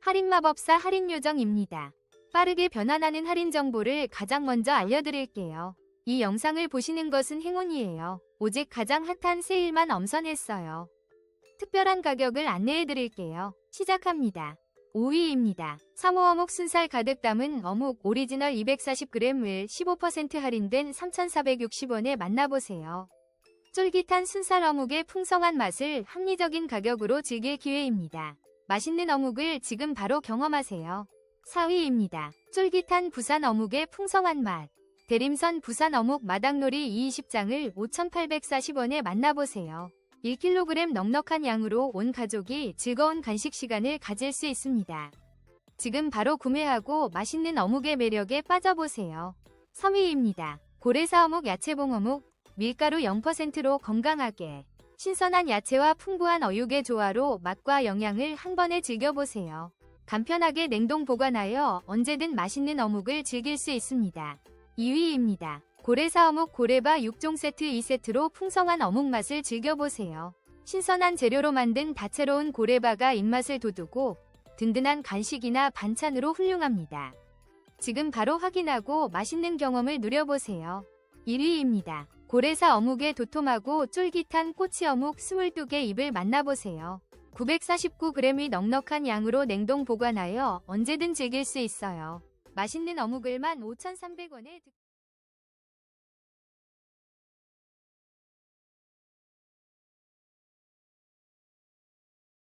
할인마법사 할인요정입니다. 빠르게 변환하는 할인 정보를 가장 먼저 알려드릴게요. 이 영상을 보시는 것은 행운이에요. 오직 가장 핫한 세일만 엄선했어요. 특별한 가격을 안내해드릴게요. 시작합니다. 5위입니다. 3호 어묵 순살 가득 담은 어묵 오리지널 240g을 15% 할인된 3,460원에 만나보세요. 쫄깃한 순살 어묵의 풍성한 맛을 합리적인 가격으로 즐길 기회입니다. 맛있는 어묵을 지금 바로 경험하세요. 4위입니다. 쫄깃한 부산 어묵의 풍성한 맛. 대림선 부산 어묵 마당놀이 20장을 5,840원에 만나보세요. 1kg 넉넉한 양으로 온 가족이 즐거운 간식 시간을 가질 수 있습니다. 지금 바로 구매하고 맛있는 어묵의 매력에 빠져보세요. 3위입니다. 고래사 어묵 야채봉 어묵 밀가루 0%로 건강하게 신선한 야채와 풍부한 어육의 조화로 맛과 영양을 한 번에 즐겨보세요. 간편하게 냉동 보관하여 언제든 맛있는 어묵을 즐길 수 있습니다. 2위입니다. 고래사 어묵 고래바 6종 세트 2세트로 풍성한 어묵 맛을 즐겨보세요. 신선한 재료로 만든 다채로운 고래바가 입맛을 돋우고 든든한 간식이나 반찬으로 훌륭합니다. 지금 바로 확인하고 맛있는 경험을 누려보세요. 1위입니다. 고래사 어묵의 도톰하고 쫄깃한 꼬치 어묵 22개 입을 만나보세요. 949g의 넉넉한 양으로 냉동 보관하여 언제든 즐길 수 있어요. 맛있는 어묵을 15,300원에